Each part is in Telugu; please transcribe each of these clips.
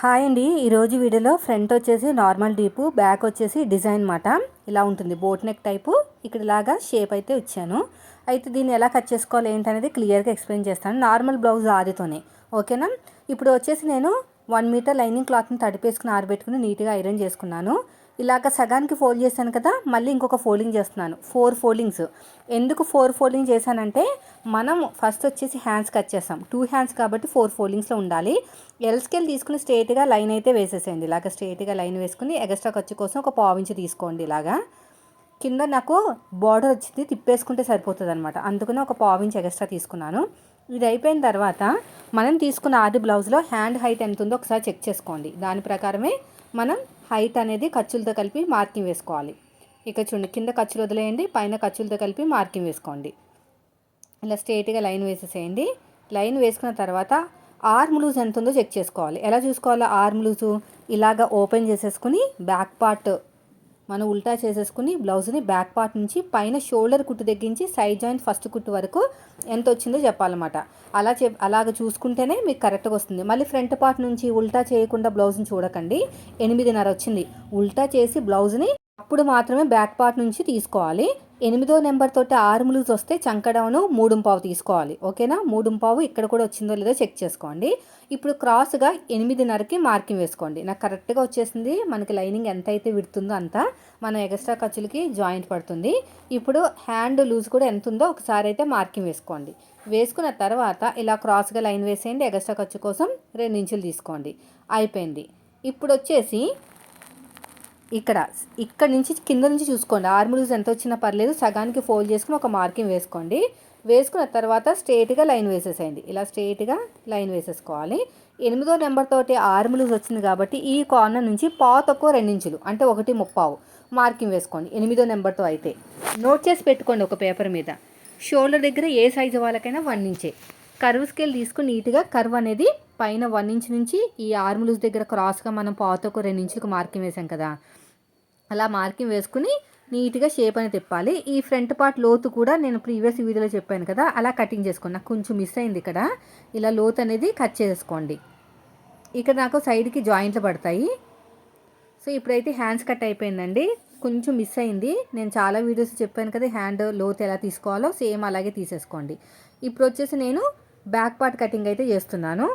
హాయ్ అండి. ఈరోజు వీడియోలో ఫ్రంట్ వచ్చేసి నార్మల్ డీపు బ్యాక్ వచ్చేసి డిజైన్ మాట. ఇలా ఉంటుంది బోట్ నెక్ టైపు. ఇక్కడ ఇలాగా షేప్ అయితే ఇచ్చాను. అయితే దీన్ని ఎలా కట్ చేసుకోవాలి ఏంటనేది క్లియర్గా ఎక్స్ప్లెయిన్ చేస్తాను. నార్మల్ బ్లౌజ్ ఆదితోనే. ఓకేనా? ఇప్పుడు వచ్చేసి నేను వన్ మీటర్ లైనింగ్ క్లాత్ని తడిపేసుకుని ఆరబెట్టుకుని నీట్గా ఐరన్ చేసుకున్నాను. ఇలాగ సగానికి ఫోల్డ్ చేశాను కదా మళ్ళీ ఇంకొక ఫోల్డింగ్ చేస్తున్నాను. ఫోర్ ఫోల్డింగ్స్ ఎందుకు ఫోర్ ఫోల్డింగ్ చేశానంటే మనం ఫస్ట్ వచ్చేసి హ్యాండ్స్ కట్ చేస్తాం. టూ హ్యాండ్స్ కాబట్టి ఫోర్ ఫోల్డింగ్స్లో ఉండాలి. ఎల్ స్కేల్ తీసుకుని స్ట్రేట్గా లైన్ అయితే వేసేసేయండి. ఇలాగ స్ట్రేట్గా లైన్ వేసుకుని ఎక్స్ట్రా ఖర్చు కోసం ఒక పావించి తీసుకోండి ఇలాగా. కింద నాకు బార్డర్ వచ్చింది తిప్పేసుకుంటే సరిపోతుంది అనమాట అందుకనే ఒక పావించి ఎక్స్ట్రా తీసుకున్నాను. ఇది అయిపోయిన తర్వాత మనం తీసుకున్న ఆది బ్లౌజ్లో హ్యాండ్ హైట్ ఎంత ఉందో ఒకసారి చెక్ చేసుకోండి. దాని ప్రకారమే మనం హైట్ అనేది ఖర్చులతో కలిపి మార్కింగ్ వేసుకోవాలి. ఇక చూడండి కింద ఖర్చులు వదిలేయండి పైన ఖర్చులతో కలిపి మార్కింగ్ వేసుకోండి. ఇలా స్ట్రేట్గా లైన్ వేసేసేయండి. లైన్ వేసుకున్న తర్వాత ఆర్మ్ లూజ్ ఎంత ఉందో చెక్ చేసుకోవాలి. ఎలా చూసుకోవాలో? ఆర్మ్ లూజు ఇలాగ ఓపెన్ చేసేసుకుని బ్యాక్ పార్ట్ మనం ఉల్టా చేసేసుకుని బ్లౌజ్ని బ్యాక్ పార్ట్ నుంచి పైన షోల్డర్ కుట్టు తగ్గించి సైడ్ జాయింట్ ఫస్ట్ కుట్టు వరకు ఎంత వచ్చిందో చెప్పాలన్నమాట. అలా చె అలాగ చూసుకుంటేనే మీకు కరెక్ట్గా వస్తుంది. మళ్ళీ ఫ్రంట్ పార్ట్ నుంచి ఉల్టా చేయకుండా బ్లౌజ్ని చూడకండి. ఎనిమిదిన్నర వచ్చింది. ఉల్టా చేసి బ్లౌజ్ని అప్పుడు మాత్రమే బ్యాక్ పార్ట్ నుంచి తీసుకోవాలి. ఎనిమిదో నెంబర్ తోటి ఆరు వస్తే చంకడౌను మూడుంపావు తీసుకోవాలి. ఓకేనా? మూడుంపావు ఇక్కడ కూడా వచ్చిందో లేదో చెక్ చేసుకోండి. ఇప్పుడు క్రాస్గా ఎనిమిదిన్నరకి మార్కింగ్ వేసుకోండి. నాకు కరెక్ట్గా వచ్చేసింది. మనకి లైనింగ్ ఎంత అయితే విడుతుందో అంత మన ఎక్స్ట్రా ఖర్చులకి జాయింట్ పడుతుంది. ఇప్పుడు హ్యాండ్ లూజ్ కూడా ఎంత ఉందో ఒకసారి అయితే మార్కింగ్ వేసుకోండి. వేసుకున్న తర్వాత ఇలా క్రాస్గా లైన్ వేసేయండి. ఎక్స్ట్రా ఖర్చు కోసం రెండు ఇంచులు తీసుకోండి. అయిపోయింది. ఇప్పుడు వచ్చేసి ఇక్కడ ఇక్కడ నుంచి కింద నుంచి చూసుకోండి. ఆర్మ్ లూజ్ ఎంత వచ్చినా పర్లేదు సగానికి ఫోల్డ్ చేసుకుని ఒక మార్కింగ్ వేసుకోండి. వేసుకున్న తర్వాత స్ట్రేట్గా లైన్ వేసేసేయండి. ఇలా స్ట్రేట్గా లైన్ వేసేసుకోవాలి. ఎనిమిదో నెంబర్తోటి ఆర్మ్ లూజ్ వచ్చింది కాబట్టి ఈ కార్నర్ నుంచి పావు తక్కువ రెండించులు అంటే ఒకటి ముప్పావు మార్కింగ్ వేసుకోండి. ఎనిమిదో నెంబర్తో అయితే. నోట్ చేసి పెట్టుకోండి ఒక పేపర్ మీద. షోల్డర్ దగ్గర ఏ సైజు వాళ్ళకైనా వన్ ఇంచే. కర్వ్ స్కేల్ తీసుకుని నీట్గా కర్వ్ అనేది పైన వన్ ఇంచ్ నుంచి ఈ ఆర్మ్ లూజ్ దగ్గర క్రాస్గా మనం పావుతో రెండు ఇంచులకు మార్కింగ్ వేసాం కదా అలా మార్కింగ్ వేసుకుని నీట్గా షేప్ అని తిప్పాలి. ఈ ఫ్రంట్ పార్ట్ లోతు కూడా నేను ప్రీవియస్ వీడియోలో చెప్పాను కదా అలా కటింగ్ చేసుకోండి. నాకు కొంచెం మిస్ అయింది ఇక్కడ. ఇలా లోతు అనేది కట్ చేసుకోండి. ఇక్కడ నాకు సైడ్కి జాయింట్లు పడతాయి. సో ఇప్పుడైతే హ్యాండ్స్ కట్ అయిపోయిందండి. కొంచెం మిస్ అయింది. నేను చాలా వీడియోస్ చెప్పాను కదా హ్యాండ్ లోతు ఎలా తీసుకోవాలో సేమ్ అలాగే తీసేసుకోండి. ఇప్పుడు వచ్చేసి నేను బ్యాక్ పార్ట్ కటింగ్ అయితే చేస్తున్నాను.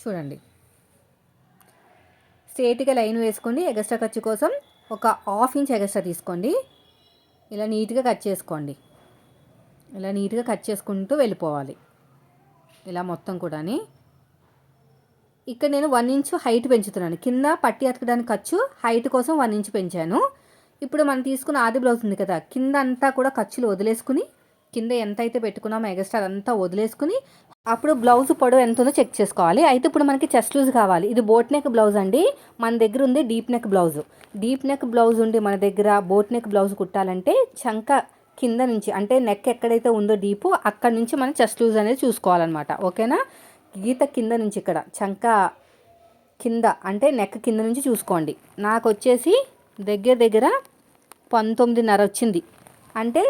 చూడండి. స్ట్రేట్గా లైన్ వేసుకొని ఎగస్ట్రా ఖర్చు కోసం ఒక హాఫ్ ఇంచ్ ఎగస్ట్రా తీసుకోండి. ఇలా నీట్గా కట్ చేసుకోండి. ఇలా నీట్గా కట్ చేసుకుంటూ వెళ్ళిపోవాలి. ఇలా మొత్తం కూడాని. ఇక్కడ నేను వన్ ఇంచ్ హైట్ పెంచుతున్నాను. కింద పట్టి అతకడానికి ఖర్చు హైట్ కోసం వన్ ఇంచ్ పెంచాను. ఇప్పుడు మనం తీసుకున్న ఆది బ్లౌజ్ ఉంది కదా కింద అంతా కూడా ఖర్చులు వదిలేసుకుని కింద ఎంత అయితే పెట్టుకున్నామో ఎగస్ట్రా అదంతా వదిలేసుకుని అప్పుడు బ్లౌజ్ పొడవు ఎంత ఉందో చెక్ చేసుకోవాలి. అయితే ఇప్పుడు మనకి చెస్ట్ లూజ్ కావాలి. ఇది బోట్ నెక్ బ్లౌజ్ అండి. మన దగ్గర ఉంది deep neck blouse. Deep neck blouse ఉండి మన దగ్గర బోట్ నెక్ బ్లౌజ్ కుట్టాలంటే చంక కింద నుంచి అంటే నెక్ ఎక్కడైతే ఉందో డీపు అక్కడ నుంచి మనం చెస్ట్ లూజ్ అనేది చూసుకోవాలన్నమాట. ఓకేనా? గీత కింద నుంచి ఇక్కడ చంక కింద అంటే నెక్ కింద నుంచి చూసుకోండి. నాకు వచ్చేసి దగ్గర దగ్గర పంతొమ్మిదిన్నర వచ్చింది. అంటే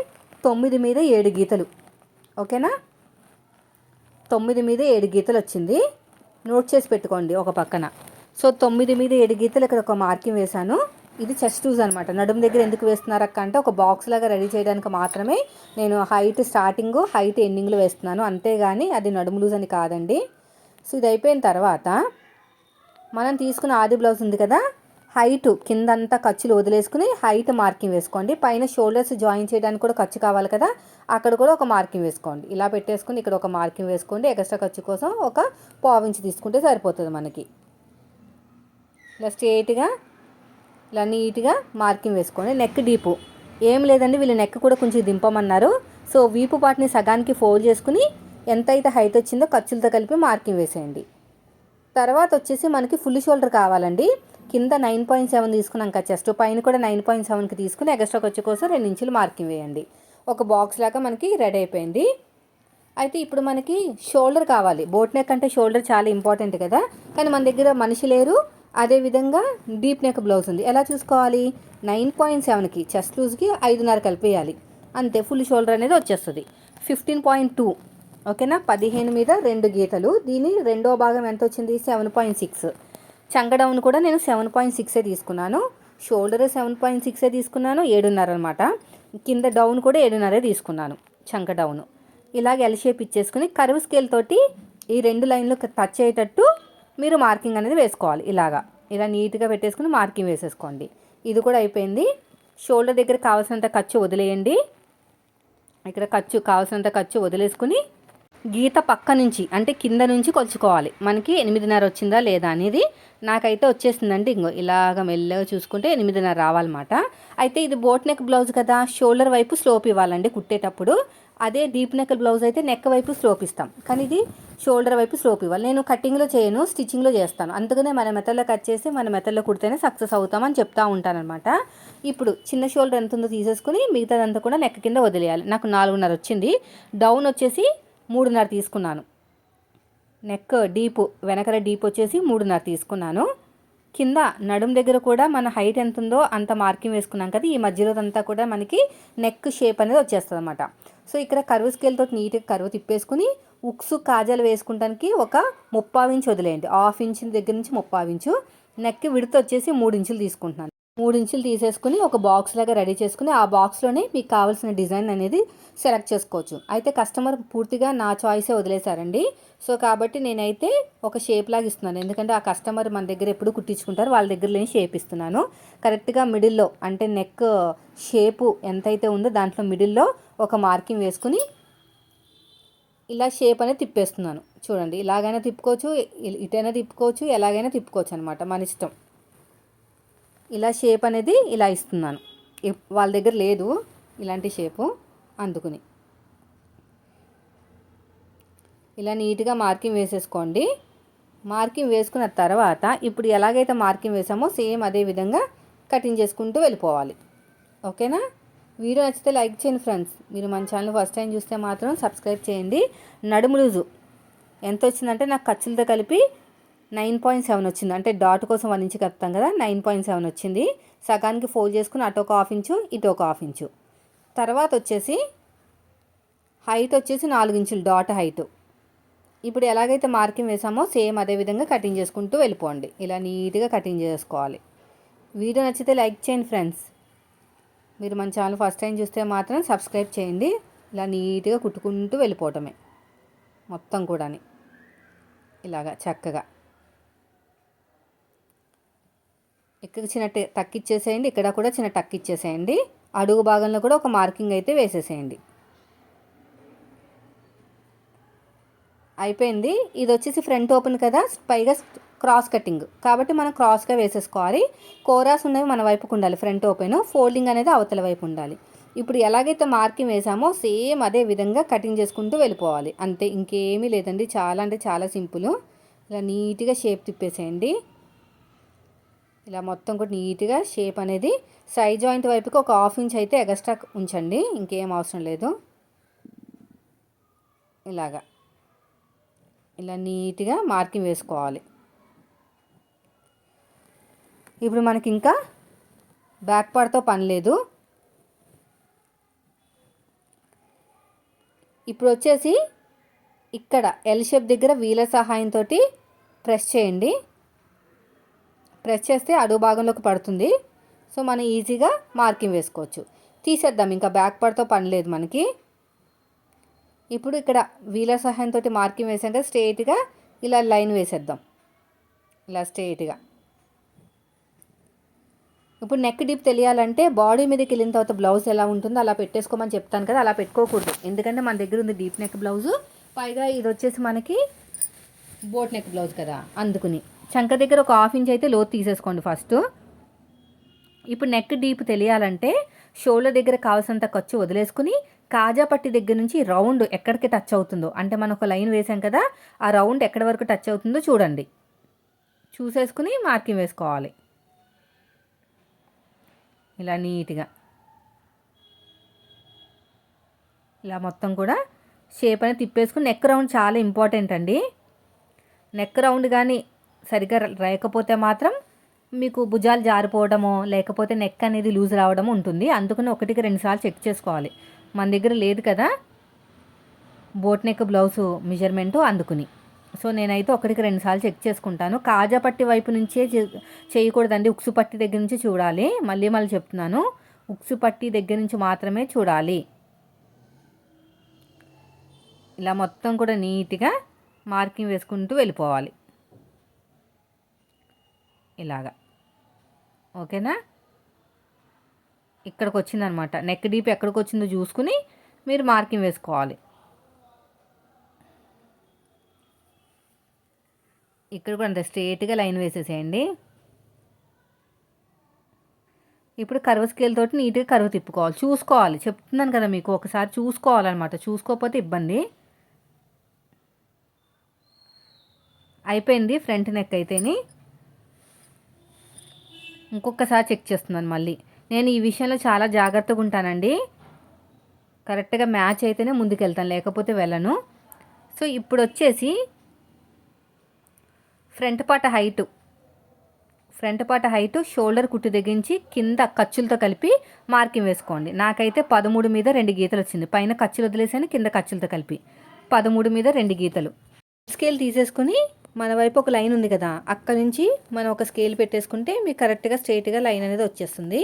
తొమ్మిది మీద ఏడు గీతలు. ఓకేనా? తొమ్మిది మీద ఏడు గీతలు వచ్చింది. నోట్ చేసి పెట్టుకోండి ఒక పక్కన. సో తొమ్మిది మీద ఏడు గీతలు ఇక్కడ ఒక మార్కింగ్ వేశాను. ఇది చెస్ట్ లూజ్ అనమాట నడుము దగ్గర ఎందుకు వేస్తున్నారు అక్క అంటే ఒక బాక్స్ లాగా రెడీ చేయడానికి మాత్రమే నేను హైట్ స్టార్టింగ్ హైట్ ఎండింగ్లో వేస్తున్నాను. అంతేగాని అది నడుము లూజ్ అని కాదండి. సో ఇది అయిపోయిన తర్వాత మనం తీసుకున్న ఆది బ్లౌజ్ ఉంది కదా హైట్ కిందంతా ఖర్చులు వదిలేసుకుని హైట్ మార్కింగ్ వేసుకోండి. పైన షోల్డర్స్ జాయిన్ చేయడానికి కూడా ఖర్చు కావాలి కదా. అక్కడ కూడా ఒక మార్కింగ్ వేసుకోండి. ఇలా పెట్టేసుకుని ఇక్కడ ఒక మార్కింగ్ వేసుకోండి. ఎక్స్ట్రా ఖర్చు కోసం ఒక పావించి తీసుకుంటే సరిపోతుంది మనకి. ఇలా స్ట్రేట్గా ఇలా నీట్గా మార్కింగ్ వేసుకోండి. Neck deep. ఏం లేదండి. వీళ్ళు నెక్ కూడా కొంచెం దింపమన్నారు. సో వీపు పాటిని సగానికి ఫోల్డ్ చేసుకుని ఎంత అయితే హైట్ వచ్చిందో ఖర్చులతో కలిపి మార్కింగ్ వేసేయండి. తర్వాత వచ్చేసి మనకి ఫుల్ షోల్డర్ కావాలండి. కింద నైన్ పాయింట్ సెవెన్ తీసుకున్నాక చెస్ట్. పైన కూడా నైన్ పాయింట్ సెవెన్కి తీసుకుని ఎక్స్ట్రా వచ్చే కోసం రెండు ఇంచులు మార్కింగ్ వేయండి. ఒక బాక్స్ లాగా మనకి రెడీ అయిపోయింది. అయితే ఇప్పుడు మనకి షోల్డర్ కావాలి. బోట్ నెక్ అంటే షోల్డర్ చాలా ఇంపార్టెంట్ కదా. కానీ మన దగ్గర మనిషి లేరు. అదేవిధంగా డీప్ నెక్ బ్లౌజ్ ఉంది. ఎలా చూసుకోవాలి? నైన్ పాయింట్ సెవెన్కి చెస్ట్ లూజ్కి ఐదున్నర కలిపేయాలి. అంతే ఫుల్ షోల్డర్ అనేది వచ్చేస్తుంది. ఫిఫ్టీన్ పాయింట్ టూ ఓకేనా? పదిహేను మీద రెండు గీతలు. దీని రెండో భాగం ఎంత వచ్చింది? Seven point six. చంగడౌన్ కూడా నేను సెవెన్ పాయింట్ సిక్సే తీసుకున్నాను. షోల్డర్ సెవెన్ పాయింట్ సిక్సే తీసుకున్నాను. ఏడున్నర అనమాట కింద డౌన్ కూడా ఏడున్నరే తీసుకున్నాను చంక డౌన్ ఇలాగ ఎల్ షేప్ ఇచ్చేసుకుని కరువు స్కేల్ తోటి ఈ రెండు లైన్లు టచ్ అయ్యేటట్టు మీరు మార్కింగ్ అనేది వేసుకోవాలి ఇలాగా. ఇలా నీట్గా పెట్టేసుకుని మార్కింగ్ వేసేసుకోండి. ఇది కూడా అయిపోయింది. షోల్డర్ దగ్గర కావాల్సినంత ఖర్చు వదిలేయండి. ఇక్కడ ఖర్చు కావాల్సినంత ఖర్చు వదిలేసుకుని గీత పక్క నుంచి అంటే కింద నుంచి కొలుచుకోవాలి. మనకి ఎనిమిదిన్నర వచ్చిందా లేదా అనేది నాకైతే వచ్చేసిందండి. ఇంకో ఇలాగ మెల్లగా చూసుకుంటే ఎనిమిదిన్నర రావాలన్నమాట. అయితే ఇది బోట్ నెక్ బ్లౌజ్ కదా షోల్డర్ వైపు స్లోప్ ఇవ్వాలండి కుట్టేటప్పుడు. అదే డీప్ నెక్ బ్లౌజ్ అయితే నెక్ వైపు స్లోప్ ఇస్తాం. కానీ ఇది షోల్డర్ వైపు స్లోప్ ఇవ్వాలి. నేను కటింగ్లో చేయను స్టిచ్చింగ్లో చేస్తాను. అందుకనే మన మెథడ్లో కట్ చేసి మన మెథడ్లో కుడితేనే సక్సెస్ అవుతామని చెప్తా ఉంటానన్నమాట. ఇప్పుడు చిన్న షోల్డర్ ఎంత ఉందో తీసేసుకుని మిగతాదంతా కూడా నెక్ కింద వదిలేయాలి. నాకు నాలుగున్నర వచ్చింది. డౌన్ వచ్చేసి మూడున్నర తీసుకున్నాను. నెక్ డీప్ వెనకర డీప్ వచ్చేసి మూడున్నర తీసుకున్నాను. కింద నడుం దగ్గర కూడా మన హైట్ ఎంత ఉందో అంత మార్కింగ్ వేసుకున్నాం కదా ఈ మధ్యలో అంతా కూడా మనకి నెక్ షేప్ అనేది వచ్చేస్తుంది అనమాట సో ఇక్కడ కరువు స్కేల్తో నీట్గా కరువు తిప్పేసుకుని ఉక్సు కాజాలు వేసుకుంటానికి ఒక ముప్పావు ఇంచు వదిలేయండి. హాఫ్ ఇంచు దగ్గర నుంచి ముప్పావు ఇంచు నెక్ విడత వచ్చేసి మూడు ఇంచులు తీసుకుంటున్నాను. మూడు ఇంచులు తీసేసుకుని ఒక బాక్స్ లాగా రెడీ చేసుకుని ఆ బాక్స్లోనే మీకు కావాల్సిన డిజైన్ అనేది సెలెక్ట్ చేసుకోవచ్చు. అయితే కస్టమర్ పూర్తిగా నా చాయిసే వదిలేశారండి. సో కాబట్టి నేనైతే ఒక షేప్ లాగా ఇస్తున్నాను. ఎందుకంటే ఆ కస్టమర్ మన దగ్గర ఎప్పుడు కుట్టించుకుంటారు వాళ్ళ దగ్గర లేని షేప్ ఇస్తున్నాను కరెక్ట్గా మిడిల్లో అంటే నెక్ షేపు ఎంతైతే ఉందో దాంట్లో మిడిల్లో ఒక మార్కింగ్ వేసుకుని ఇలా షేప్ అనేది తిప్పేస్తున్నాను. చూడండి ఇలాగైనా తిప్పుకోవచ్చు ఇటైనా తిప్పుకోవచ్చు ఎలాగైనా తిప్పుకోవచ్చు అనమాట మన ఇష్టం. ఇలా షేప్ అనేది ఇలా ఇస్తున్నాను. వాళ్ళ దగ్గర లేదు ఇలాంటి షేపు అందుకుని. ఇలా నీట్గా మార్కింగ్ వేసేసుకోండి. మార్కింగ్ వేసుకున్న తర్వాత ఇప్పుడు ఎలాగైతే మార్కింగ్ వేసామో సేమ్ అదే విధంగా కటింగ్ చేసుకుంటూ వెళ్ళిపోవాలి. ఓకేనా? వీడియో నచ్చితే లైక్ చేయండి ఫ్రెండ్స్. మీరు మన ఛానల్ ఫస్ట్ టైం చూస్తే మాత్రం సబ్స్క్రైబ్ చేయండి. నడుము లూజు ఎంత వచ్చిందంటే నాకు ఖర్చులతో కలిపి నైన్ పాయింట్ సెవెన్ వచ్చింది. అంటే డాట్ కోసం వన్ ఇంచు కలుపుతాం కదా నైన్ పాయింట్ సెవెన్ వచ్చింది. సగానికి ఫోల్డ్ చేసుకుని అటు ఒక హాఫ్ ఇంచు ఇటు ఒక హాఫ్ ఇంచు. తర్వాత వచ్చేసి హైట్ వచ్చేసి నాలుగు ఇంచులు డాట్ హైట్. ఇప్పుడు ఎలాగైతే మార్కింగ్ వేసామో సేమ్ అదే విధంగా కటింగ్ చేసుకుంటూ వెళ్ళిపోండి. ఇలా నీట్గా కటింగ్ చేసుకోవాలి. వీడియో నచ్చితే లైక్ చేయండి ఫ్రెండ్స్. మీరు మన ఛానల్ ఫస్ట్ టైం చూస్తే మాత్రం సబ్స్క్రైబ్ చేయండి. ఇలా నీట్గా కుట్టుకుంటూ వెళ్ళిపోవటమే. మొత్తం కూడా ఇలాగా చక్కగా. ఇక్కడ చిన్న టక్ ఇచ్చేసేయండి ఇక్కడ కూడా చిన్న టక్ ఇచ్చేసేయండి అడుగు భాగంలో కూడా ఒక మార్కింగ్ అయితే వేసేసేయండి. అయిపోయింది. ఇది వచ్చేసి ఫ్రంట్ ఓపెన్ కదా పైగా క్రాస్ కటింగ్ కాబట్టి మనం క్రాస్గా వేసేసుకోవాలి. కోరాస్ ఉన్నవి మన వైపుకు ఉండాలి ఫ్రంట్ ఓపెన్. ఫోల్డింగ్ అనేది అవతల వైపు ఉండాలి. ఇప్పుడు ఎలాగైతే మార్కింగ్ వేసామో సేమ్ అదే విధంగా కటింగ్ చేసుకుంటూ వెళ్ళిపోవాలి. అంతే ఇంకేమీ లేదండి. చాలా అంటే చాలా సింపుల్. ఇలా నీట్గా షేప్ తిప్పేసేయండి. ఇలా మొత్తం కూడా నీట్గా షేప్ అనేది సైడ్ జాయింట్ వైపుకి ఒక హాఫ్ ఇంచ్ అయితే ఎగస్ట్రా ఉంచండి ఇంకేం అవసరం లేదు. ఇలాగా. ఇలా నీట్గా మార్కింగ్ వేసుకోవాలి. ఇప్పుడు మనకి ఇంకా బ్యాక్ పార్ట్తో పని లేదు. ఇప్పుడు వచ్చేసి ఇక్కడ ఎల్ షేప్ దగ్గర వీల సహాయంతో ప్రెస్ చేయండి. ప్రెస్ చేస్తే అడుగు భాగంలోకి పడుతుంది. సో మనం ఈజీగా మార్కింగ్ వేసుకోవచ్చు. తీసేద్దాం. ఇంకా బ్యాక్ పార్ట్తో పని లేదు మనకి. ఇప్పుడు ఇక్కడ వీలర్ సహాయంతో మార్కింగ్ వేసాక స్ట్రేట్గా ఇలా లైన్ వేసేద్దాం. ఇలా స్ట్రేట్గా ఇప్పుడు నెక్ డీప్ తెలియాలంటే బాడీ మీదకి వెళ్ళిన తర్వాత బ్లౌజ్ ఎలా ఉంటుందో అలా పెట్టేసుకోమని చెప్తాను కదా. అలా పెట్టుకోకూడదు. ఎందుకంటే మన దగ్గర ఉంది డీప్ నెక్ బ్లౌజు. పైగా ఇది వచ్చేసి మనకి బోట్ నెక్ బ్లౌజ్ కదా. అందుకుని. చంక దగ్గర ఒక హాఫ్ ఇంచ్ అయితే లోతు తీసేసుకోండి ఫస్ట్. ఇప్పుడు నెక్ డీప్ తెలియాలంటే షోల్డర్ దగ్గర కావాల్సినంత ఖర్చు వదిలేసుకుని కాజా పట్టి దగ్గర నుంచి రౌండ్ ఎక్కడికి టచ్ అవుతుందో అంటే మనం ఒక లైన్ వేసాం కదా ఆ రౌండ్ ఎక్కడి వరకు టచ్ అవుతుందో చూడండి. చూసేసుకుని మార్కింగ్ వేసుకోవాలి. ఇలా నీట్గా. ఇలా మొత్తం కూడా షేప్ అనేది తిప్పేసుకుని నెక్ రౌండ్ చాలా ఇంపార్టెంట్ అండి. నెక్ రౌండ్ కానీ సరిగ్గా రాయకపోతే మాత్రం మీకు భుజాలు జారిపోవడమో లేకపోతే నెక్ అనేది లూజ్ రావడం ఉంటుంది. అందుకని ఒకటికి రెండుసార్లు చెక్ చేసుకోవాలి. మన దగ్గర లేదు కదా బోట్ నెక్ బ్లౌజ్ మెజర్మెంటు అందుకుని. సో నేనైతే ఒకటికి రెండుసార్లు చెక్ చేసుకుంటాను. కాజా పట్టి వైపు నుంచే చే- చేయకూడదండి. ఉక్సు పట్టి దగ్గర నుంచి చూడాలి. మళ్ళీ మళ్ళీ చెప్తున్నాను. ఉక్సు పట్టి దగ్గర నుంచి మాత్రమే చూడాలి. ఇలా మొత్తం కూడా నీట్గా మార్కింగ్ వేసుకుంటూ వెళ్ళిపోవాలి. ఇలాగా. ఓకేనా? ఇక్కడికి వచ్చిందనమాట నెక్ డీప్ ఎక్కడికి వచ్చిందో చూసుకుని మీరు మార్కింగ్ వేసుకోవాలి. ఇక్కడ కూడా అంత స్ట్రేట్గా లైన్ వేసేసేయండి. ఇప్పుడు కర్వ్ స్కేల్ తోటి నీట్గా కరువు తిప్పుకోవాలి. చూసుకోవాలి. చెప్తున్నాను కదా మీకు ఒకసారి చూసుకోవాలన్నమాట. చూసుకోకపోతే ఇబ్బంది. అయిపోయింది ఫ్రంట్ నెక్ అయితేని. ఇంకొకసారి చెక్ చేస్తున్నాను మళ్ళీ. నేను ఈ విషయంలో చాలా జాగ్రత్తగా ఉంటానండి. కరెక్ట్గా మ్యాచ్ అయితేనే ముందుకెళ్తాను లేకపోతే వెళ్ళను. సో ఇప్పుడు వచ్చేసి front part height. Front part height shoulder కుట్టు తెగించి కింద ఖర్చులతో కలిపి మార్కింగ్ వేసుకోండి. నాకైతే పదమూడు మీద రెండు గీతలు వచ్చింది. పైన ఖర్చులు వదిలేసాను కింద ఖర్చులతో కలిపి. పదమూడు మీద రెండు గీతలు. స్కేల్ తీసేసుకుని మన వైపు ఒక లైన్ ఉంది కదా అక్కడ నుంచి మనం ఒక స్కేల్ పెట్టేసుకుంటే మీకు కరెక్ట్గా స్ట్రైట్గా లైన్ అనేది వచ్చేస్తుంది.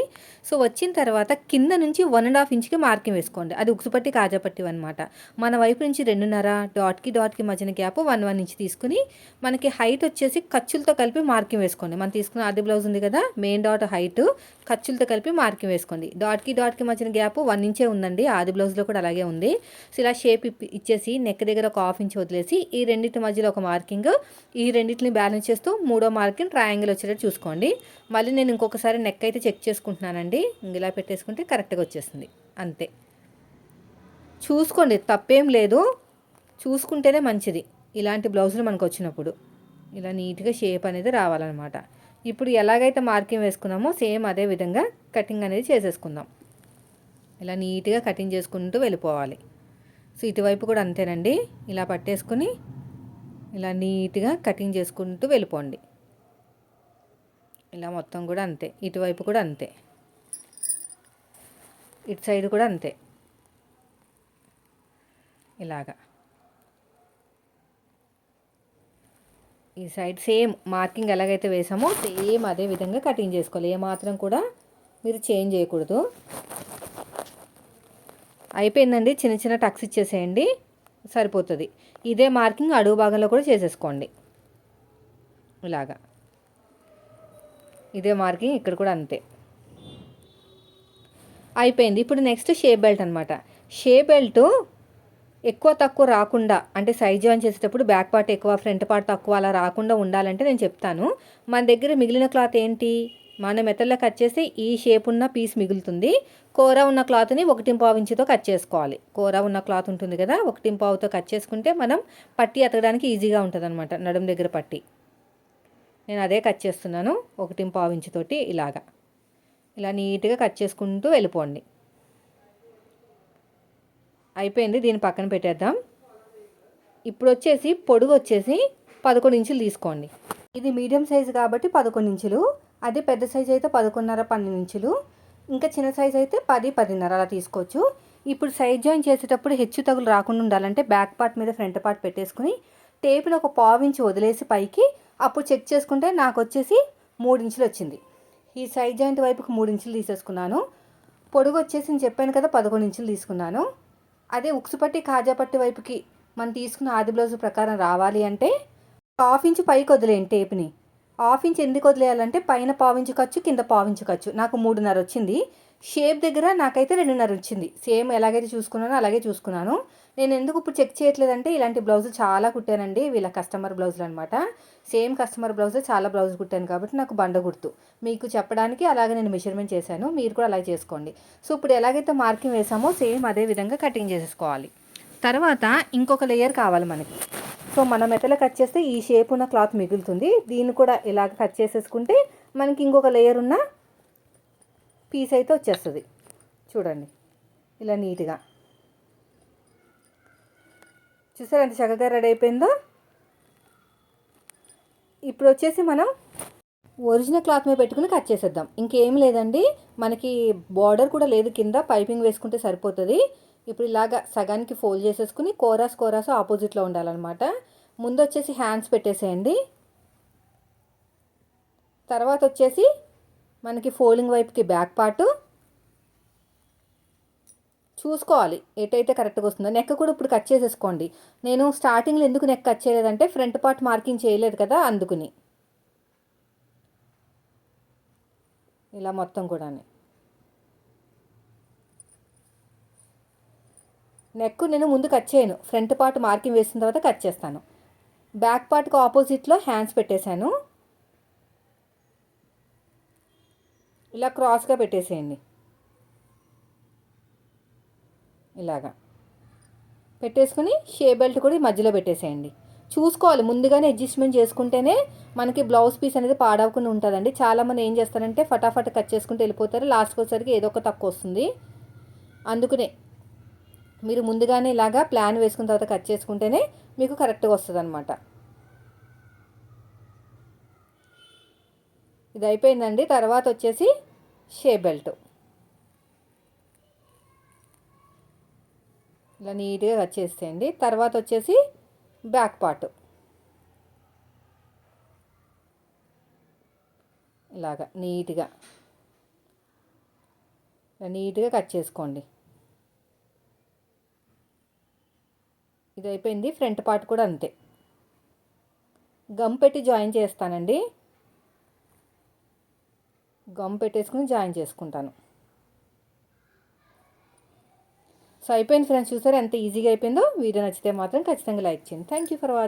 సో వచ్చిన తర్వాత కింద నుంచి వన్ అండ్ హాఫ్ ఇంచ్కి మార్కింగ్ వేసుకోండి. అది ఉక్సుపట్టి కాజాపట్టి అనమాట మన వైపు నుంచి రెండున్నర డాట్కి డాట్కి మధ్యన గ్యాప్ వన్ వన్ ఇంచ్ తీసుకుని మనకి హైట్ వచ్చేసి ఖర్చులతో కలిపి మార్కింగ్ వేసుకోండి. మనం తీసుకున్న ఆది బ్లౌజ్ ఉంది కదా మెయిన్ డాట్ హైట్ ఖర్చులతో కలిపి మార్కింగ్ వేసుకోండి. డాట్కి డాట్కి మధ్యన గ్యాప్ వన్ ఇంచే ఉందండి. ఆది బ్లౌజ్లో కూడా అలాగే ఉంది. సో ఇలా షేప్ ఇచ్చేసి నెక్ దగ్గర ఒక హాఫ్ ఇంచ్ వదిలేసి ఈ రెండింటి మధ్యలో ఒక మార్కింగ్ ఈ రెండింటిని బ్యాలెన్స్ చేస్తూ మూడో మార్కింగ్ ట్రయాంగిల్ వచ్చేటట్టు చూసుకోండి. మళ్ళీ నేను ఇంకొకసారి నెక్ అయితే చెక్ చేసుకుంటున్నానండి. ఇంక ఇలా పెట్టేసుకుంటే కరెక్ట్గా వచ్చేస్తుంది. అంతే. చూసుకోండి తప్పేం లేదు. చూసుకుంటేనే మంచిది. ఇలాంటి బ్లౌజులు మనకు వచ్చినప్పుడు. ఇలా నీట్గా షేప్ అనేది రావాలన్నమాట. ఇప్పుడు ఎలాగైతే మార్కింగ్ వేసుకున్నామో సేమ్ అదే విధంగా కటింగ్ అనేది చేసేసుకుందాం. ఇలా నీట్గా కటింగ్ చేసుకుంటూ వెళ్ళిపోవాలి. సో ఇటువైపు కూడా అంతేనండి. ఇలా పట్టేసుకుని ఇలా నీట్గా కటింగ్ చేసుకుంటూ వెళ్ళిపోండి. ఇలా మొత్తం కూడా అంతే. ఇటువైపు కూడా అంతే. ఇటు సైడ్ కూడా అంతే. ఇలాగా. ఈ సైడ్ సేమ్ మార్కింగ్ ఎలాగైతే వేసామో సేమ్ అదే విధంగా కటింగ్ చేసుకోవాలి. ఏమాత్రం కూడా మీరు చేంజ్ చేయకూడదు. అయిపోయిందండి. చిన్న చిన్న టక్స్ ఇచ్చేసేయండి. సరిపోతుంది. ఇదే మార్కింగ్ అడుగు భాగంలో కూడా చేసేసుకోండి. ఇలాగా. ఇదే మార్కింగ్ ఇక్కడ కూడా అంతే. అయిపోయింది. ఇప్పుడు నెక్స్ట్ షేప్ బెల్ట్ అనమాట షేప్ బెల్ట్ ఎక్కువ తక్కువ రాకుండా అంటే సైజ్ జాయిన్ చేసేటప్పుడు బ్యాక్ పార్ట్ ఎక్కువ ఫ్రంట్ పార్ట్ తక్కువ అలా రాకుండా ఉండాలంటే నేను చెప్తాను. మన దగ్గర మిగిలిన క్లాత్ ఏంటి? మన మెతల్లో కట్ చేసి ఈ షేప్ ఉన్న పీస్ మిగులుతుంది. కూర ఉన్న క్లాత్ని ఒకటి పావు ఇంచుతో కట్ చేసుకోవాలి. కూర ఉన్న క్లాత్ ఉంటుంది కదా ఒకటింపావుతో కట్ చేసుకుంటే మనం పట్టి ఎతకడానికి ఈజీగా ఉంటుంది అనమాట నడుం దగ్గర పట్టి. నేను అదే కట్ చేస్తున్నాను ఒకటి పావు ఇంచుతోటి ఇలాగా. ఇలా నీట్గా కట్ చేసుకుంటూ వెళ్ళిపోండి. అయిపోయింది దీన్ని పక్కన పెట్టేద్దాం. ఇప్పుడు వచ్చేసి పొడుగు వచ్చేసి పదకొండు ఇంచులు తీసుకోండి. ఇది మీడియం సైజు కాబట్టి పదకొండు ఇంచులు. అదే పెద్ద సైజు అయితే పదకొండున్నర పన్నెండు ఇంచులు. ఇంకా చిన్న సైజు అయితే పది పదిన్నర అలా తీసుకోవచ్చు. ఇప్పుడు సైజ్ జాయిన్ చేసేటప్పుడు హెచ్చు తగులు రాకుండా ఉండాలంటే బ్యాక్ పార్ట్ మీద ఫ్రంట్ పార్ట్ పెట్టేసుకుని టేపుని ఒక పావు ఇంచు వదిలేసి పైకి అప్పుడు చెక్ చేసుకుంటే నాకు వచ్చేసి మూడు ఇంచులు వచ్చింది. ఈ సైడ్ జాయింట్ వైపుకి మూడు ఇంచులు తీసేసుకున్నాను. పొడుగు వచ్చేసి నేను చెప్పాను కదా పదకొండు ఇంచులు తీసుకున్నాను. అదే ఉక్సుపట్టి కాజాపట్టి వైపుకి మనం తీసుకున్న ఆది బ్లౌజ్ ప్రకారం రావాలి అంటే హాఫ్ ఇంచు పైకి వదిలేయండి టేప్ని. హాఫ్ ఇంచ్ ఎందుకు వదిలేయాలంటే పైన పావించు ఖర్చు కింద పావించు ఖర్చు నాకు మూడున్నర వచ్చింది. షేప్ దగ్గర నాకైతే రెండున్నర వచ్చింది. సేమ్ ఎలాగైతే చూసుకున్నానో అలాగే చూసుకున్నాను. నేను ఎందుకు ఇప్పుడు చెక్ చేయట్లేదంటే ఇలాంటి బ్లౌజులు చాలా కుట్టానండి వీళ్ళ కస్టమర్ బ్లౌజులు అనమాట సేమ్ కస్టమర్ బ్లౌజ్ చాలా బ్లౌజ్ కుట్టాను కాబట్టి నాకు బండ గుర్తు. మీకు చెప్పడానికి అలాగే నేను మెజర్మెంట్ చేశాను. మీరు కూడా అలా చేసుకోండి. సో ఇప్పుడు ఎలాగైతే మార్కింగ్ వేసామో సేమ్ అదే విధంగా కటింగ్ చేసేసుకోవాలి. తర్వాత ఇంకొక లేయర్ కావాలి మనకి. సో మన మెతల కట్ చేస్తే ఈ షేప్ ఉన్న క్లాత్ మిగులుతుంది. దీన్ని కూడా ఇలాగ కట్ చేసేసుకుంటే మనకి ఇంకొక లేయర్ ఉన్న పీస్ అయితే వచ్చేస్తుంది. చూడండి. ఇలా నీట్గా. చూసారా ఎంత చక్కగా రెడీ అయిపోయిందో? ఇప్పుడు వచ్చేసి మనం ఒరిజినల్ క్లాత్ మీద పెట్టుకుని కట్ చేసేద్దాం. ఇంకేం లేదండి. మనకి బార్డర్ కూడా లేదు కింద. పైపింగ్ వేసుకుంటే సరిపోతుంది. ఇప్పుడు ఇలాగ సగానికి ఫోల్డ్ చేసేసుకుని కోరాస్ కోరాస్ ఆపోజిట్లో ఉండాలన్నమాట. ముందు వచ్చేసి హ్యాండ్స్ పెట్టేసేయండి. తర్వాత వచ్చేసి మనకి ఫోల్డింగ్ వైపుకి బ్యాక్ పార్టు చూసుకోవాలి ఎటైతే కరెక్ట్గా వస్తుందో. నెక్ కూడా ఇప్పుడు కట్ చేసేసుకోండి. నేను స్టార్టింగ్లో ఎందుకు నెక్ కట్ చేయలేదంటే ఫ్రంట్ పార్ట్ మార్కింగ్ చేయలేదు కదా అందుకుని. ఇలా మొత్తం కూడా నెక్ నేను ముందు కట్ చేయను. ఫ్రంట్ పార్ట్ మార్కింగ్ వేసిన తర్వాత కట్ చేస్తాను. బ్యాక్ పార్ట్కి ఆపోజిట్లో హ్యాండ్స్ పెట్టేశాను. ఇలా క్రాస్గా పెట్టేసేయండి. ఇలాగా. పెట్టేసుకుని షే బెల్ట్ కూడా మధ్యలో పెట్టేసేయండి. చూసుకోవాలి ముందుగానే అడ్జస్ట్మెంట్ చేసుకుంటేనే మనకి బ్లౌజ్ పీస్ అనేది పాడవకుండా ఉంటుందండి. చాలామంది ఏం చేస్తారంటే ఫటాఫట్ కట్ చేసుకుంటూ వెళ్ళిపోతారు. లాస్ట్కి వచ్చేసరికి ఏదో ఒక తక్కువ వస్తుంది. అందుకనే మీరు ముందుగానే ఇలాగా ప్లాన్ వేసుకున్న తర్వాత కట్ చేసుకుంటేనే మీకు కరెక్ట్గా వస్తుంది అనమాట ఇది అయిపోయిందండి. తర్వాత వచ్చేసి షే బెల్ట్. ఇలా నీట్గా కట్ చేసేయండి. తర్వాత వచ్చేసి బ్యాక్ పార్ట్. ఇలాగా నీట్గా. నీట్గా కట్ చేసుకోండి. ఇది అయిపోయింది ఫ్రంట్ పార్ట్ కూడా అంతే. గమ్ పెట్టి జాయిన్ చేస్తానండి. గమ్ పెట్టేసుకుని జాయిన్ చేసుకుంటాను. సో అయిపోయింది ఫ్రెండ్స్ చూసారు ఎంత ఈజీగా అయిపోయిందో? వీడియో నచ్చితే మాత్రం ఖచ్చితంగా లైక్ చేయండి. Thank you for watching